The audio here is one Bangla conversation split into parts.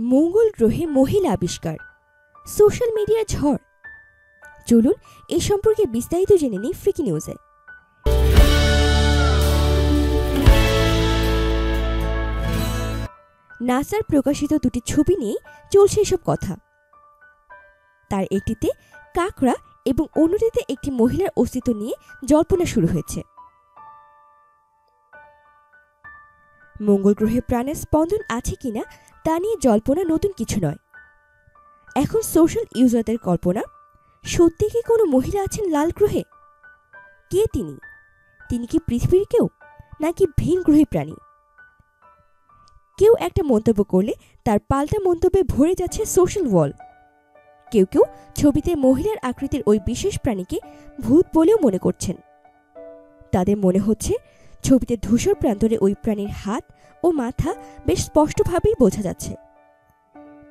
মঙ্গল গ্রহে মহিলা আবিষ্কার। সোশ্যাল মিডিয়ার ঝড়। চলুন, এ সম্পর্কে বিস্তারিত জেনে নিই ফ্রিকি নিউজে। নাসার প্রকাশিত দুটি ছবি নিয়ে চলছে এসব কথা। তার একটিতে কাকড়া এবং অন্যটিতে একটি মহিলার অস্তিত্ব নিয়ে জল্পনা শুরু হয়েছে। মঙ্গল গ্রহে প্রাণের স্পন্দন আছে কিনা তা নিয়ে জল্পনা নতুন কিছু নয়। এখন সোশ্যাল ইউজারদের কল্পনা, সত্যি কি কোনো মহিলা আছেন লাল গ্রহে? কে তিনি? তিনি কি পৃথিবীর কেউ, নাকি ভিন গ্রহী প্রাণী? কেউ একটা মন্তব্য করলে তার পাল্টা মন্তব্যে ভরে যাচ্ছে সোশ্যাল ওয়াল কেউ কেউ ছবিতে মহিলার আকৃতির ওই বিশেষ প্রাণীকে ভূত বলেও মনে করছেন। তাদের মনে হচ্ছে ছবিতে ধূসর প্রান্তরে ওই প্রাণীর হাত ও মাথা বেশ স্পষ্টভাবেই বোঝা যাচ্ছে।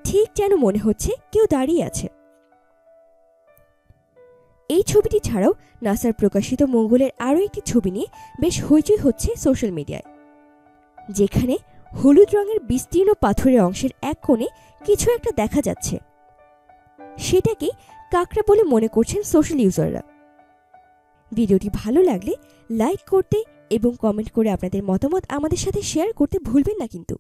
ঠিক যেন মনে হচ্ছে কেউ দাঁড়িয়ে আছে। এই ছবিটি ছাড়াও নাসার প্রকাশিত মঙ্গলের আরও একটি ছবি নিয়ে বেশ হইচই হচ্ছে সোশ্যাল মিডিয়ায়। যেখানে হলুদ রঙের বিস্তীর্ণ পাথরের অংশের এক কোণে কিছু একটা দেখা যাচ্ছে। সেটাকেই কাকড়া বলে মনে করছেন সোশ্যাল ইউজাররা। ভিডিওটি ভালো লাগলে লাইক করতে এবং কমেন্ট করে আপনাদের মতামত আমাদের সাথে শেয়ার করতে ভুলবেন না কিন্তু।